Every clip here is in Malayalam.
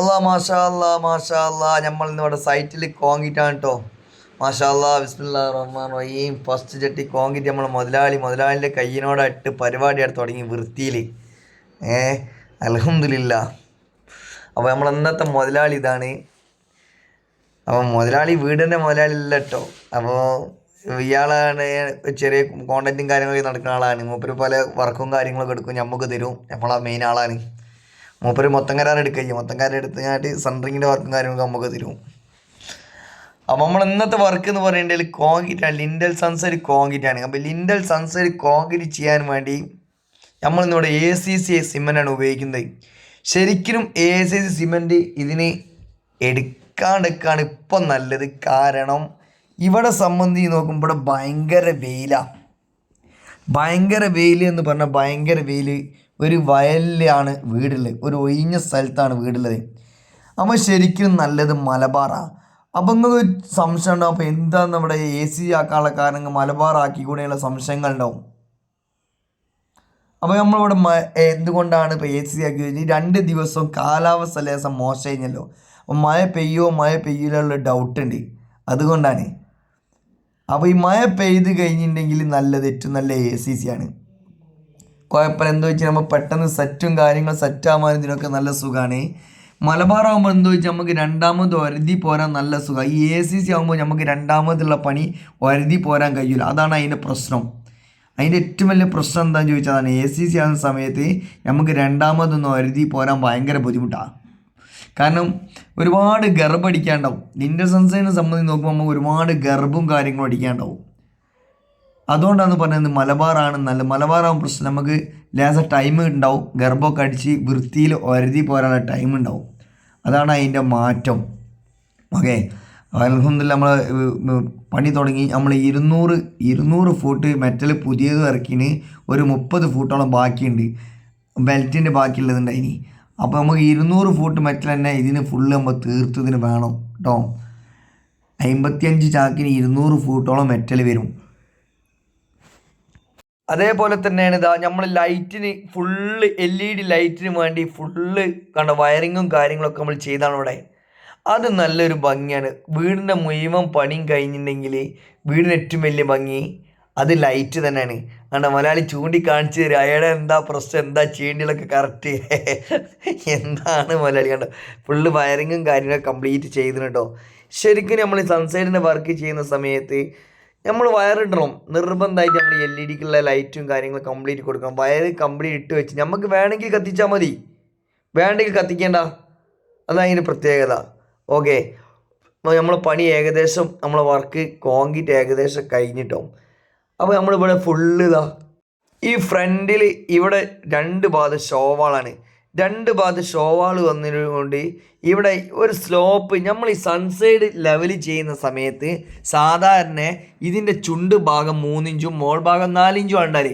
അല്ലാ മാഷാ അല്ലാ മാഷാ അല്ലാ. നമ്മൾ ഇന്ന് ഇവിടെ സൈറ്റിൽ കോങ്ങിട്ടാണ് കേട്ടോ മാഷാ അല്ലാ റഹ്മാൻ റഹീം. ഫസ്റ്റ് ചട്ടി കോങ്ങിട്ട് നമ്മൾ മുതലാളി മുതലാളിന്റെ കയ്യിനോടായിട്ട് പരിപാടി അടുത്ത് തുടങ്ങി വൃത്തിയിൽ ഏ അലഹമില്ല അപ്പോൾ നമ്മൾ ഇന്നത്തെ മുതലാളി ഇതാണ്. അപ്പോൾ മുതലാളി വീടിന്റെ മുതലാളി അല്ല കേട്ടോ അപ്പോൾ ഇയാളാണ് ചെറിയ കോണ്ടന്റും കാര്യങ്ങളൊക്കെ നടക്കുന്ന ആളാണ്. മൂപ്പര് പല വർക്കും കാര്യങ്ങളൊക്കെ എടുക്കും നമുക്ക് തരും. നമ്മളാ മെയിൻ ആളാണ്. മൂപ്പര് മൊത്തം കരാർ എടുക്കുക മൊത്തം കരാർ എടുത്ത് കഴിഞ്ഞാൽ സെൻട്രിങ്ങിന്റെ വർക്കും കാര്യങ്ങളൊക്കെ നമുക്ക് തരും അപ്പോൾ നമ്മൾ ഇന്നത്തെ വർക്ക് എന്ന് പറയുന്നത് കോൺക്രീറ്റ് ആണ്. ലിൻഡൽ സൺസൈഡ് കോൺക്രീറ്റ് ആണ്. അപ്പോൾ ലിൻഡൽ സൺസൈഡ് കോൺക്രീറ്റ് ചെയ്യാൻ വേണ്ടി നമ്മൾ ഇന്നിവിടെ എ സി സി സിമെന്റാണ് ഉപയോഗിക്കുന്നത്. ശരിക്കും എ സി സി സിമെന്റ് ഇതിന് എടുക്കാണ്ടെടുക്കാണ് ഇപ്പം നല്ലത്. കാരണം ഇവിടെ സംബന്ധിച്ച് നോക്കുമ്പോൾ ഇവിടെ ഭയങ്കര വെയിലാണ് ഭയങ്കര വെയിൽ എന്ന് പറഞ്ഞാൽ ഭയങ്കര വെയിൽ ഒരു വയലിലാണ് വീടുള്ളത് ഒരു ഒഴിഞ്ഞ സ്ഥലത്താണ് വീടുള്ളത്. അപ്പോൾ ശരിക്കും നല്ലത് മലബാറാണ് അപ്പം നിങ്ങൾക്ക് സംശയം ഉണ്ടാവും അപ്പോൾ എന്താ നമ്മുടെ എ സി ആക്കാനുള്ള കാരണം മലബാറാക്കി കൂടെയുള്ള സംശയങ്ങൾ ഉണ്ടാവും? അപ്പോൾ നമ്മളിവിടെ എന്തുകൊണ്ടാണ് ഇപ്പോൾ എ സി ആക്കി വെച്ചാൽ രണ്ട് ദിവസവും കാലാവസ്ഥ ലേസം മോശം കഴിഞ്ഞല്ലോ അപ്പോൾ മഴ പെയ്യോ മഴ പെയ്യിലുള്ള ഡൗട്ട് ഉണ്ട്. അതുകൊണ്ടാണ്. അപ്പോൾ ഈ മഴ പെയ്ത് കഴിഞ്ഞിട്ടുണ്ടെങ്കിൽ നല്ലത് ഏറ്റവും നല്ല എ സി സി ആണ്. കുഴപ്പമില്ല. എന്താ വെച്ചാൽ നമ്മൾ പെട്ടെന്ന് സെറ്റും കാര്യങ്ങളും സെറ്റാകാൻ ഇതിനൊക്കെ നല്ല സുഖമാണ് മലബാർ ആകുമ്പോൾ എന്താ വെച്ചാൽ നമുക്ക് രണ്ടാമത് ഒരുതി പോരാൻ നല്ല സുഖം. ഈ എ സി സി ആകുമ്പോൾ നമുക്ക് രണ്ടാമതുള്ള പണി ഒരുതി പോരാൻ കഴിയില്ല അതാണ് അതിന്റെ പ്രശ്നം. അതിന്റെ ഏറ്റവും വലിയ പ്രശ്നം എന്താണെന്ന് ചോദിച്ചാൽ അതാണ് എ സി സി ആകുന്ന സമയത്ത് നമുക്ക് രണ്ടാമതൊന്നും ഒരുതി പോരാൻ ഭയങ്കര ബുദ്ധിമുട്ടാണ് കാരണം ഒരുപാട് ഗർഭം അടിക്കാണ്ടാവും. ലിൻഡർ സൺസൈനെ സംബന്ധിച്ച് നോക്കുമ്പോൾ നമുക്ക് ഒരുപാട് ഗർഭവും കാര്യങ്ങളും അടിക്കാണ്ടാവും. അതുകൊണ്ടാണ് പറയുന്നത് മലബാറാണ് നല്ല മലബാറാകുമ്പോൾ പ്രശ്നം. നമുക്ക് ലേസ ടൈം ഉണ്ടാവും. ഗർഭമൊക്കെ അടിച്ച് വൃത്തിയിൽ ഒരതി പോരാനുള്ള ടൈം ഉണ്ടാവും. അതാണ് അതിന്റെ മാറ്റം. ഓക്കെ? അലഹമില്ല നമ്മൾ പണി തുടങ്ങി. നമ്മൾ ഇരുന്നൂറ് ഇരുന്നൂറ് ഫൂട്ട് മെറ്റൽ പുതിയത് ഇറക്കിന് ഒരു മുപ്പത് ഫൂട്ടോളം ബാക്കിയുണ്ട്. ബെൽറ്റിന്റെ ബാക്കിയുള്ളതുണ്ട് ഇനി അപ്പോൾ നമുക്ക് ഇരുന്നൂറ് ഫൂട്ട് മെറ്റൽ തന്നെ ഇതിന് ഫുള്ള് നമ്മൾ തീർത്തതിന് വേണം കേട്ടോ അമ്പത്തിയഞ്ച് ചാക്കിന് ഇരുന്നൂറ് ഫൂട്ടോളം മെറ്റൽ വരും. അതേപോലെ തന്നെയാണ് ഇതാ നമ്മൾ ലൈറ്റിന് ഫുള്ള് എൽ ഇ ഡി ലൈറ്റിന് വേണ്ടി ഫുള്ള് കണ്ട വയറിങ്ങും കാര്യങ്ങളൊക്കെ നമ്മൾ ചെയ്താണ് ഇവിടെ. അത് നല്ലൊരു ഭംഗിയാണ്. വീടിന്റെ മുഴുവൻ പണിയും കഴിഞ്ഞിട്ടുണ്ടെങ്കിൽ വീടിന് ഏറ്റവും വലിയ ഭംഗി അത് ലൈറ്റ് തന്നെയാണ്. കണ്ട മലയാളി ചൂണ്ടിക്കാണിച്ച് തരും അയാളെ എന്താ പ്രശ്നം? എന്താ ചെയ്യേണ്ടതൊക്കെ കറക്റ്റ് എന്താണ് മലയാളി കണ്ടോ? ഫുള്ള് വയറിങ്ങും കാര്യങ്ങളൊക്കെ കംപ്ലീറ്റ് ചെയ്തിട്ടുണ്ടോ ശരിക്കും നമ്മൾ സൺസൈഡിന്റെ വർക്ക് ചെയ്യുന്ന സമയത്ത് നമ്മൾ വയർ വയറിടണം. നിർബന്ധമായിട്ട് നമ്മൾ എൽ ഇ ഡിക്കുള്ള ലൈറ്റും കാര്യങ്ങളും കംപ്ലീറ്റ് കൊടുക്കണം. വയർ കംപ്ലീറ്റ് ഇട്ട് വെച്ച് നമുക്ക് വേണമെങ്കിൽ കത്തിച്ചാൽ മതി. വേണ്ടെങ്കിൽ കത്തിക്കേണ്ട. അതതിന് പ്രത്യേകത. ഓക്കെ നമ്മൾ പണി ഏകദേശം നമ്മളെ വർക്ക് കോൺക്രീറ്റ് ഏകദേശം കഴിഞ്ഞിട്ടോ? അപ്പോൾ നമ്മളിവിടെ ഫുള്ള് ഇതാ. ഈ ഫ്രണ്ടിൽ ഇവിടെ രണ്ട് ഭാഗം ഷോവാളാണ് രണ്ട് ഭാഗത്ത് ഷോവാൾ വന്നതുകൊണ്ട് ഇവിടെ ഒരു സ്ലോപ്പ് നമ്മൾ ഈ സൺസൈഡ് ലെവൽ ചെയ്യുന്ന സമയത്ത് സാധാരണ ഇതിന്റെ ചുണ്ട് ഭാഗം മൂന്നിഞ്ചും മോൾ ഭാഗം നാലിഞ്ചും ഉണ്ടാൽ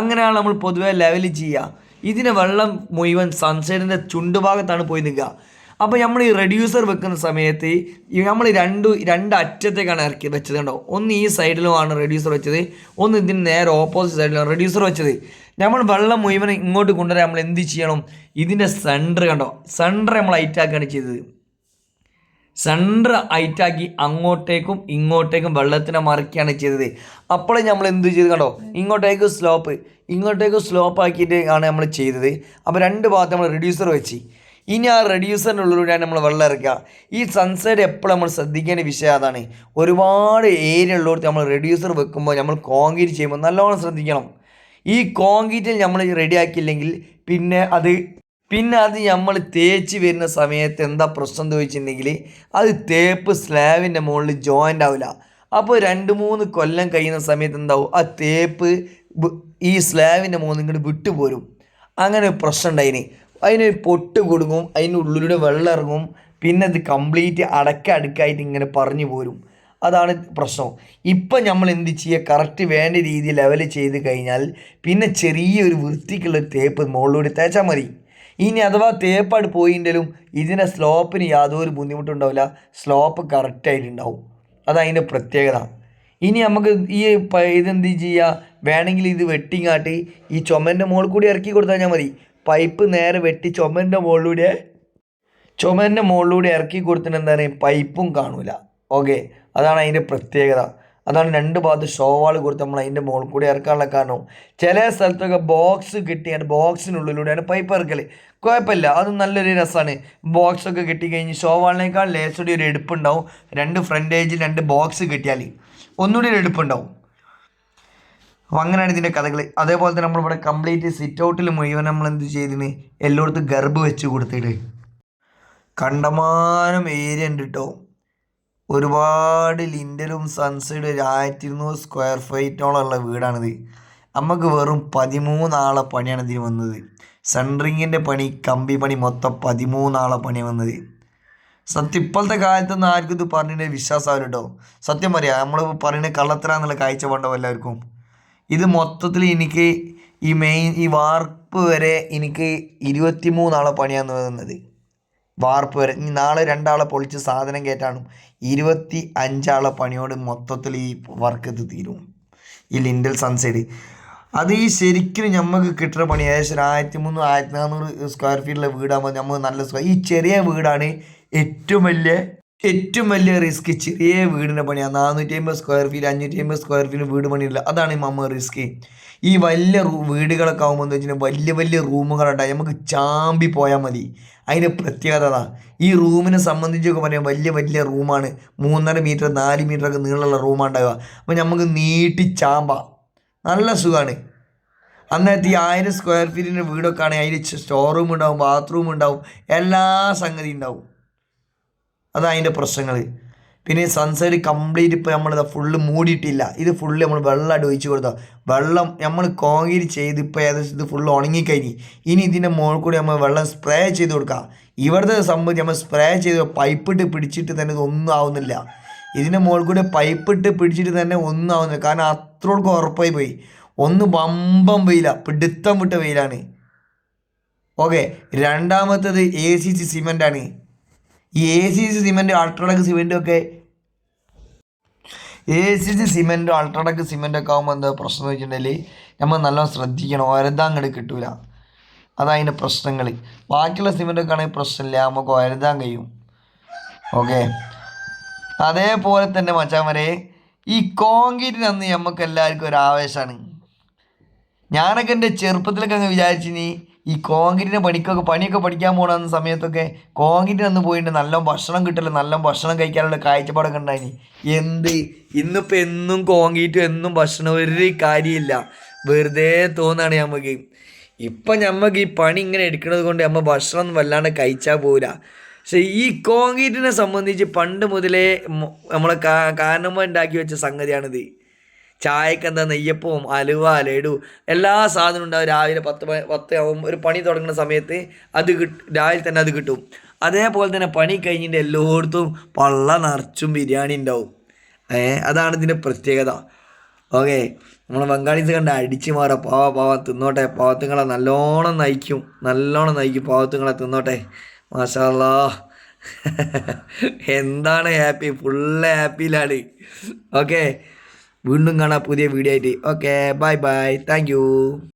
അങ്ങനെയാണ് നമ്മൾ പൊതുവെ ലെവൽ ചെയ്യുക. ഇതിന് വെള്ളം മുഴുവൻ സൺസൈഡിന്റെ ചുണ്ട് ഭാഗത്താണ് പോയി നിൽക്കുക. അപ്പോൾ നമ്മൾ ഈ റെഡ്യൂസർ വെക്കുന്ന സമയത്ത് നമ്മൾ രണ്ട് രണ്ട് അറ്റത്തേക്കാണ് ഇറക്കി വെച്ചത് കണ്ടോ? ഒന്ന് ഈ സൈഡിലുമാണ് റെഡ്യൂസർ വെച്ചത് ഒന്ന് ഇതിന് നേരെ ഓപ്പോസിറ്റ് സൈഡിലാണ് റെഡ്യൂസർ വെച്ചത്. നമ്മൾ വെള്ളം മുഴുവൻ ഇങ്ങോട്ട് കൊണ്ടുവരാൻ നമ്മൾ എന്ത് ചെയ്യണം? ഇതിന്റെ സെന്റർ കണ്ടോ? സെന്റർ നമ്മൾ ഹൈറ്റാക്കുകയാണ് ചെയ്തത്. സെന്റർ ഹൈറ്റാക്കി അങ്ങോട്ടേക്കും ഇങ്ങോട്ടേക്കും വെള്ളത്തിനെ മറിക്കുകയാണ് ചെയ്തത്. അപ്പോൾ നമ്മൾ എന്ത് ചെയ്ത് കണ്ടോ? ഇങ്ങോട്ടേക്ക് സ്ലോപ്പ് ഇങ്ങോട്ടേക്ക് സ്ലോപ്പ് ആക്കിയിട്ട് ആണ് നമ്മൾ ചെയ്തത്. അപ്പോൾ രണ്ട് ഭാഗത്ത് നമ്മൾ റെഡ്യൂസർ വെച്ച്. ഇനി ആ റെഡ്യൂസറിന്റെ ഉള്ളിലൂടെയാണ് നമ്മൾ വെള്ളം ഇറക്കുക. ഈ സൺസൈഡ് എപ്പോഴും നമ്മൾ ശ്രദ്ധിക്കേണ്ട വിഷയം അതാണ്. ഒരുപാട് ഏരിയ ഉള്ളിടത്ത് നമ്മൾ റെഡ്യൂസർ വെക്കുമ്പോൾ നമ്മൾ കോൺക്രീറ്റ് ചെയ്യുമ്പോൾ നല്ലോണം ശ്രദ്ധിക്കണം. ഈ കോൺക്രീറ്റിൽ നമ്മൾ റെഡിയാക്കിയില്ലെങ്കിൽ പിന്നെ അത് പിന്നെ അത് നമ്മൾ തേച്ച് വരുന്ന സമയത്ത് എന്താ പ്രശ്നം ചോദിച്ചിട്ടുണ്ടെങ്കിൽ അത് തേപ്പ് സ്ലാബിന്റെ മുകളിൽ ജോയിന്റ് ആവില്ല. അപ്പോൾ രണ്ട് മൂന്ന് കൊല്ലം കഴിയുന്ന സമയത്ത് എന്താവും? ആ തേപ്പ് ഈ സ്ലാബിന്റെ മുകളിൽ ഇങ്ങോട്ട് വിട്ടുപോരും. അങ്ങനെ പ്രശ്നം ഉണ്ടായിന്. അതിന് പൊട്ട് കൊടുങ്ങും അതിന്റെ ഉള്ളിലൂടെ വെള്ളം ഇറങ്ങും പിന്നെ അത് കംപ്ലീറ്റ് അടക്ക അടുക്കായിട്ട് ഇങ്ങനെ പറഞ്ഞു പോരും. അതാണ് പ്രശ്നം. ഇപ്പം നമ്മൾ എന്ത് ചെയ്യുക കറക്റ്റ് വേണ്ട രീതിയിൽ ലെവൽ ചെയ്ത് കഴിഞ്ഞാൽ പിന്നെ ചെറിയൊരു വൃത്തിക്കുള്ള തേപ്പ് മുകളിലൂടെ തേച്ചാൽ മതി. ഇനി അഥവാ തേപ്പാട് പോയിണ്ടെങ്കിലും ഇതിന്റെ സ്ലോപ്പിന് യാതൊരു ബുദ്ധിമുട്ടുണ്ടാവില്ല സ്ലോപ്പ് കറക്റ്റായിട്ടുണ്ടാവും അതതിന്റെ പ്രത്യേകത. ഇനി നമുക്ക് ഈ ഇതെന്ത് ചെയ്യുക വേണമെങ്കിൽ ഇത് വെട്ടിങ്ങാട്ടി ഈ ചുമന്റെ മുകളിൽ കൂടി ഇറക്കി കൊടുത്താൽ മതി. പൈപ്പ് നേരെ വെട്ടി ചുമന്റെ മുകളിലൂടെ ചുമന്റെ മുകളിലൂടെ ഇറക്കി കൊടുത്തിട്ട് എന്താ പറയുക പൈപ്പും കാണൂല. ഓക്കെ അതാണ് അതിന്റെ പ്രത്യേകത. അതാണ് രണ്ട് ഭാഗത്ത് ഷോവാൾ കൊടുത്ത് നമ്മൾ അതിന്റെ മുകളിൽ കൂടി ഇറക്കാനുള്ള കാരണം. ചില സ്ഥലത്തൊക്കെ ബോക്സ് കിട്ടിയാണ് ബോക്സിനുള്ളിലൂടെയാണ് പൈപ്പ് ഇറക്കൽ കുഴപ്പമില്ല അത് നല്ലൊരു രസമാണ്. ബോക്സൊക്കെ കിട്ടിക്കഴിഞ്ഞ് ഷോവാളിനേക്കാൾ ലേസോടി ഒരു എടുപ്പുണ്ടാവും. രണ്ട് ഫ്രണ്ട് ഫ്രണ്ടേജിൽ രണ്ട് ബോക്സ് കിട്ടിയാൽ ഒന്നുകൂടി ഒരു എടുപ്പുണ്ടാവും. അപ്പോൾ അങ്ങനെയാണ് ഇതിന്റെ കഥകൾ. അതേപോലെ തന്നെ നമ്മളിവിടെ കംപ്ലീറ്റ് സിറ്റ് ഔട്ടിൽ മുഴുവൻ നമ്മൾ എന്ത് ചെയ്തിന്? എല്ലായിടത്തും ഗർഭ് വെച്ച് കൊടുത്തിട്ട് കണ്ടമാനം ഏരിയ ഉണ്ട് കേട്ടോ ഒരുപാട് ലിൻഡലും സൺസൈഡ് ഒരു ആയിരത്തി ഇരുന്നൂറ് സ്ക്വയർ ഫീറ്റോളം ഉള്ള വീടാണിത്. നമുക്ക് വെറും പതിമൂന്നാളെ പണിയാണ് ഇതിന് വന്നത്. സെൻട്രിങ്ങിന്റെ പണി കമ്പി പണി മൊത്തം പതിമൂന്നാളെ പണി വന്നത്. സത്യം ഇപ്പോഴത്തെ കാലത്തൊന്നും ആർക്കും ഇത് പറഞ്ഞിട്ട് വിശ്വാസമാവില്ല കേട്ടോ. സത്യം പറയാം നമ്മൾ പറയുന്ന കള്ളത്തരാന്നുള്ള പണ്ടോ എല്ലാവർക്കും. ഇത് മൊത്തത്തിൽ എനിക്ക് ഈ മെയിൻ ഈ വാർപ്പ് വരെ എനിക്ക് ഇരുപത്തി മൂന്നാളെ പണിയാന്ന് പറയുന്നത് വാർപ്പ് വരെ. ഇനി നാളെ രണ്ടാളെ പൊളിച്ച് സാധനം കയറ്റാണ് ഇരുപത്തി അഞ്ചാളെ പണിയോട് മൊത്തത്തിൽ ഈ വർക്ക് ഇത് തീരും. ഈ ലിൻഡൽ സൺസൈഡ് അത് ഈ ശരിക്കും നമുക്ക് കിട്ടുന്ന പണി ഏകദേശം ഒരു ആയിരത്തി മുന്നൂറ് ആയിരത്തി നാനൂറ് സ്ക്വയർ ഫീറ്റിലെ വീടാകുമ്പോൾ നമ്മൾ നല്ല ഈ ചെറിയ വീടാണ് ഏറ്റവും വലിയ ഏറ്റവും വലിയ റിസ്ക് ചെറിയ വീടിന്റെ പണിയാണ് നാനൂറ്റി അമ്പത് സ്ക്വയർ ഫീറ്റ് അഞ്ഞൂറ്റി അമ്പത് സ്ക്വയർ ഫീറ്റ് വീട് പണിയില്ല. അതാണ് ഈ മമ്മ റിസ്ക് ഈ വലിയ റൂ വീടുകളൊക്കെ ആകുമ്പോൾ എന്താ വെച്ചാൽ വലിയ വലിയ റൂമുകളുണ്ടായി നമുക്ക് ചാമ്പി പോയാൽ മതി. അതിന്റെ പ്രത്യേകത ഈ റൂമിനെ സംബന്ധിച്ചൊക്കെ പറയാം വലിയ വലിയ റൂമാണ്. മൂന്നര മീറ്റർ നാല് മീറ്റർ ഒക്കെ നീളമുള്ള റൂമാണ് ഉണ്ടാവുക അപ്പോൾ നമുക്ക് നീട്ടി ചാമ്പ. നല്ല സുഖമാണ് അന്നേരത്തെ ഈ ആയിരം സ്ക്വയർ ഫീറ്റിന്റെ വീടൊക്കെ ആണെങ്കിൽ അതിൽ സ്റ്റോർ റൂം ഉണ്ടാവും ബാത്റൂം ഉണ്ടാവും എല്ലാ സംഗതി ഉണ്ടാവും. അതാ അതിന്റെ പ്രശ്നങ്ങൾ. പിന്നെ സൺസൈഡ് കംപ്ലീറ്റ് ഇപ്പോൾ നമ്മൾ ഫുള്ള് മൂടിയിട്ടില്ല. ഇത് ഫുള്ള് നമ്മൾ വെള്ളം അടി ഒഴിച്ച് കൊടുത്താൽ വെള്ളം നമ്മൾ കോൺക്രീറ്റ് ചെയ്ത് ഇപ്പോൾ ഏകദേശം ഇത് ഫുള്ള് ഉണങ്ങിക്കഴിഞ്ഞ് ഇനി ഇതിന്റെ മുകളിൽ കൂടി നമ്മൾ വെള്ളം സ്പ്രേ ചെയ്ത് കൊടുക്കുക ഇവിടുത്തെ സംബന്ധിച്ച് നമ്മൾ സ്പ്രേ ചെയ്ത് പൈപ്പിട്ട് പിടിച്ചിട്ട് തന്നെ ഇതൊന്നും ആവുന്നില്ല. ഇതിന്റെ മുകളിൽ കൂടി പൈപ്പിട്ട് പിടിച്ചിട്ട് തന്നെ ഒന്നും ആവുന്നില്ല. കാരണം അത്രയോൾക്ക് ഉറപ്പായി പോയി. ഒന്ന് വമ്പം വെയില. പിടുത്തം വിട്ട വെയിലാണ്. ഓക്കെ രണ്ടാമത്തത് എ സി സി സിമെന്റാണ് ഈ A C C cement UltraTech സിമെന്റും ഒക്കെ എ സി സി സിമെന്റും അൾട്രാടെക് സിമെന്റൊക്കെ ആകുമ്പോൾ എന്താ പ്രശ്നം എന്ന് വെച്ചിട്ടുണ്ടെങ്കിൽ നമ്മൾ നല്ലോണം ശ്രദ്ധിക്കണം. ഒരതാ അങ്ങോട്ട് കിട്ടൂല. അതതിന്റെ പ്രശ്നങ്ങൾ. ബാക്കിയുള്ള സിമെന്റൊക്കെ ആണെങ്കിൽ പ്രശ്നമില്ല. നമുക്ക് ഒരതാൻ കഴിയും. ഓക്കെ അതേപോലെ തന്നെ മച്ചാമരെ ഈ കോൺക്രീറ്റിന് അന്ന് നമുക്ക് എല്ലാവർക്കും ഒരു ആവേശമാണ് ഞാനൊക്കെ എന്റെ ചെറുപ്പത്തിലൊക്കെ അങ്ങ് വിചാരിച്ചിനി ഈ കോൺക്രീറ്റിന്റെ പണിക്കൊക്കെ പണിയൊക്കെ പഠിക്കാൻ പോകണമെന്ന സമയത്തൊക്കെ കോൺക്രീറ്റിന് അന്ന് പോയിട്ട് നല്ല ഭക്ഷണം കിട്ടില്ല നല്ല ഭക്ഷണം കഴിക്കാനുള്ള കാഴ്ചപ്പാടൊക്കെ ഉണ്ടായിനി. എന്ത്? ഇന്നിപ്പോൾ എന്നും കോൺക്രീറ്റും എന്നും ഭക്ഷണം ഒരു കാര്യമില്ല. വെറുതെ തോന്നാണ് നമുക്ക് ഇപ്പം നമുക്ക് ഈ പണി ഇങ്ങനെ എടുക്കുന്നത് കൊണ്ട് നമ്മൾ ഭക്ഷണം വല്ലാണ്ട് കഴിച്ചാൽ പോരാ. പക്ഷെ ഈ കോൺക്രീറ്റിനെ സംബന്ധിച്ച് പണ്ട് മുതലേ നമ്മളെ കാരണന്മാർ ഉണ്ടാക്കി വെച്ച സംഗതിയാണിത്. ചായക്ക് എന്താ നെയ്യപ്പവും അലുവ ലഡു എല്ലാ സാധനവും ഉണ്ടാവും. രാവിലെ പത്ത് പത്ത് ആവും. ഒരു പണി തുടങ്ങുന്ന സമയത്ത് അത് കിട്ടും രാവിലെ തന്നെ അത് കിട്ടും. അതേപോലെ തന്നെ പണി കഴിഞ്ഞിട്ട് എല്ലായിടത്തും പള്ള നിറച്ചും ബിരിയാണി ഉണ്ടാവും. ഏ അതാണ് ഇതിന്റെ പ്രത്യേകത. ഓക്കെ നമ്മൾ ബംഗാളീസ് കണ്ട് അടിച്ച് മാറുക പാവ പാവ തിന്നോട്ടെ. പാവത്തുങ്ങളെ നല്ലോണം നയിക്കും. നല്ലോണം നയിക്കും പാവത്തുങ്ങളെ തിന്നോട്ടെ. മാഷാല്ലാ. എന്താണ് ഹാപ്പി? ഫുള്ള് ഹാപ്പിയിലാണ്. ഓക്കെ വീണ്ടും കാണാം പുതിയ വീഡിയോ ആയിട്ട്. Okay bye bye thank